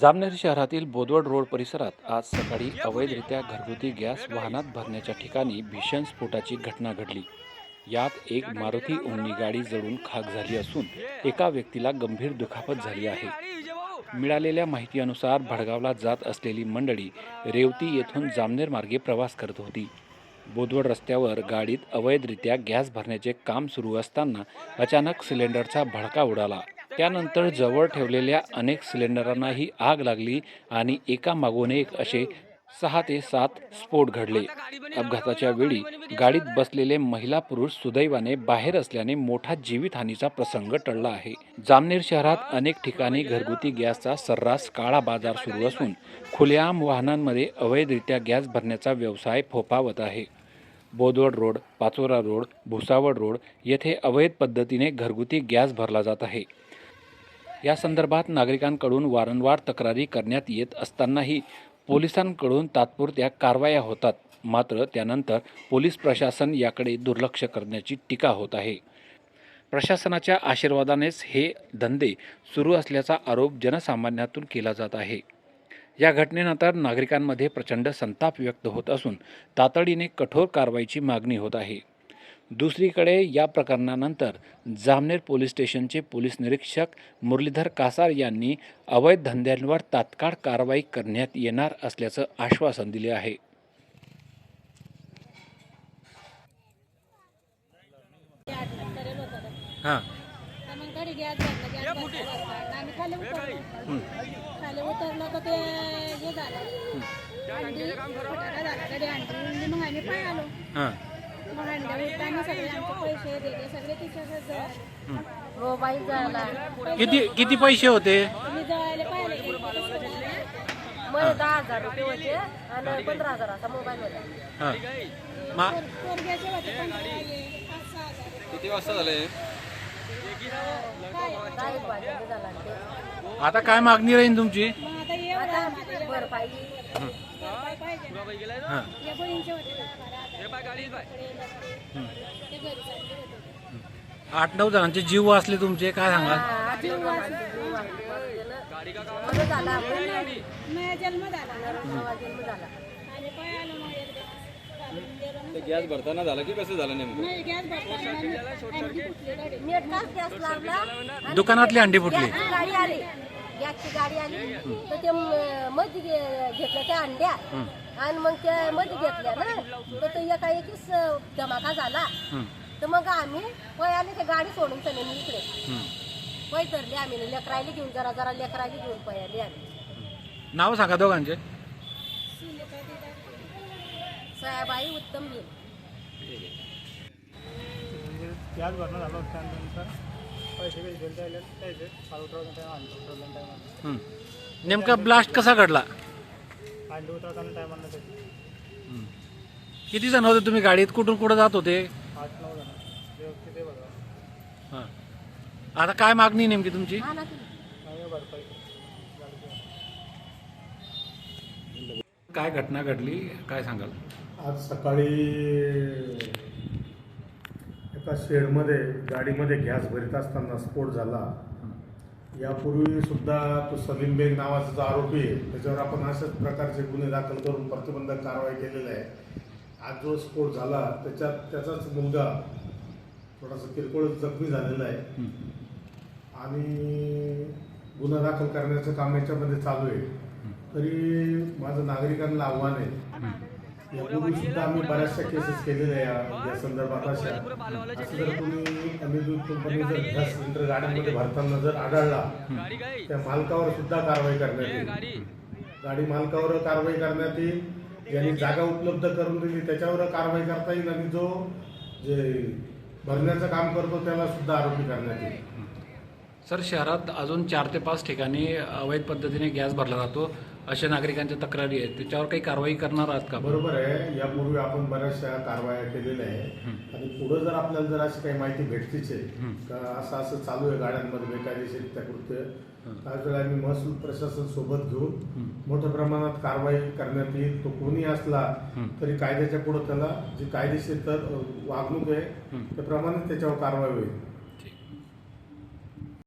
जामनेर शहरातील बोदवड रोड परिसरात आज सकाळी अवैधरित्या घरगुती गॅस वाहनात भरण्याच्या ठिकाणी भीषण स्फोटाची घटना घडली. यात एक मारुती ओमनी गाडी जळून खाक झाली असून एका व्यक्तीला गंभीर दुखापत झाली आहे. मिळालेल्या माहितीनुसार भडगावला जात असलेली मंडळी रेवती येथून जामनेर मार्गे प्रवास करत होती. बोदवड रस्त्यावर गाडीत अवैधरित्या गॅस भरण्याचे काम सुरू असताना अचानक सिलेंडरचा भडका उडाला. त्यानंतर जवळ ठेवलेल्या अनेक सिलेंडरांनाही आग लागली आणि एका मागून एक असे सहा ते सात स्फोट घडले. अपघाताच्या वेळी गाडीत बसलेले महिला पुरुष सुदैवाने बाहेर असल्याने मोठा जीवितहानीचा प्रसंग टळला आहे. जामनेर शहरात अनेक ठिकाणी घरगुती गॅसचा सर्रास काळा बाजार सुरू असून खुलेआम वाहनांमध्ये अवैधरित्या गॅस भरण्याचा व्यवसाय फोफावत आहे. Bodwad road Pachora road Bhusawal road येथे अवैध पद्धतीने घरगुती गॅस भरला जात आहे. या संदर्भात नागरिकांकडून वारंवार तक्रारी करण्यात येत असतानाही पोलिसांकडून तात्पुरत्या कारवाया होतात. मात्र त्यानंतर पोलीस प्रशासन याकडे दुर्लक्ष करण्याची टीका होत आहे. प्रशासनाच्या आशीर्वादानेच हे धंदे सुरू असल्याचा आरोप जनसामान्यातून केला जात आहे. या घटनेनंतर नागरिकांमध्ये प्रचंड संताप व्यक्त होत असून तातडीने कठोर कारवाईची मागणी होत आहे. दुसरीकडे या प्रकरणानंतर जामनेर पोलीस स्टेशनचे पोलीस निरीक्षक मुरलीधर कासार यांनी अवैध धंद्यांवर तात्काळ कारवाई करण्यात येणार असल्याचं आश्वासन दिले आहे. हां. हे. मग पैसे दिले सगळे तिच्याकडे किती किती पैसे होते? मी जवळ पाहिले की मध्ये दहा हजार रुपये होते आणि पंधरा हजाराचा मोबाईल होता हां. मा पोरग्याचे होते पण पाच सहा हजार किती वाजता झाले? दहा एक वाजता झाला. ते. आता काय मागणी राहील तुमची? मग आता ये आता भरपाई. हां. या आठ नऊ जणांचे जीव वाचले तुमचे काय सांगाल? झाला आपण माझा जन्म झाला. जन्म झाला. आणि आलो मग एकदा. ते गॅस भरताना झालं की कसं झालं नेमकं? नाही गॅस भरताना आणखी फुटली गाडी नेट का गॅस लागला आणि दुकानातली अंडी फुटली. गॅसची गाडी आली. गॅसची गाडी आली तर ते म- मध्ये घे- घेतल्या त्या अंड्या. आणि मग त्या मध्ये घेतल्या ना. तर ते एका एकीच धमाका झाला. हं, तर मग आम्ही आले ते गाडी सोडून चले मी इकडे. हं. वय तरली आम्ही. लेकरायला घेऊन जरा जरा लेकरायला घेऊन पयाली आम्ही. नाव सांगा दोघांचे. सयाबाई उत्तम भरणं झालं होतं त्यानंतर. पैसे घेऊन राहिले त्याचे हं. नेमका ब्लास्ट कसा घडला? टायमाला हं. किती जण होते तुम्ही गाडीत? कुठून कुठं जात होते? आठ नऊ जण. व्यवस्थित ते बघा. हां. आता काय मागणी नेमकी तुमची? काय घटना घडली? काय सांगाल? आज सकाळी एका शेडमध्ये गाडीमध्ये गॅस भरीत असताना स्फोट झाला. यापूर्वी सुद्धा तो सलीम बेग नावाचा जो आरोपी आहे त्याच्यावर आपण अशाच प्रकारचे गुन्हे दाखल करून प्रतिबंधक कारवाई केलेली आहे. आज जो स्फोट झाला त्याच्यात त्याचाच मुलगा थोडासा किरकोळ जखमी झालेला आहे. आणि गुन्हा दाखल करण्याचं काम याच्यामध्ये चालू आहे. तरी माझं नागरिकांना आव्हान आहे यापूर्वी सुद्धा आम्ही बऱ्याचशा केसेस केलेल्या या या संदर्भात अशा असं जर कोणी अमेझॉन कंपनी जर गॅस सिलेंडर गाड्यांमध्ये भरताना जर आढळला त्या मालकावर सुद्धा कारवाई करण्यात येईल. गाडी. मालकावर कारवाई करण्यात येईल. ज्यांनी जागा उपलब्ध करून दिली त्याच्यावर कारवाई करता येईल आणि जो जे भरण्याचं काम करतो त्याला सुद्धा आरोपी करण्यात येईल. सर शहरात अजून चार ते पाच ठिकाणी अवैध पद्धतीने गॅस भरला जातो. अशा नागरिकांच्या तक्रारी आहेत. त्याच्यावर काही कारवाई करणार आहात का बरोबर आहे. यापूर्वी आपण बऱ्याचशा कारवाया केलेल्या आहे आणि पुढे जर आपल्याला जर अशी काही माहिती भेटतीच आहे का असं असं चालू आहे गाड्यांमध्ये बेकायदेशीरित्या कृत्य. त्यावेळेला आम्ही महसूल प्रशासन सोबत घेऊन मोठ्या प्रमाणात कारवाई करण्यात येईल. तो कोणी असला तरी कायद्याच्या पुढे त्याला जी कायदेशीर तर वागणूक आहे त्याप्रमाणे त्याच्यावर कारवाई होईल.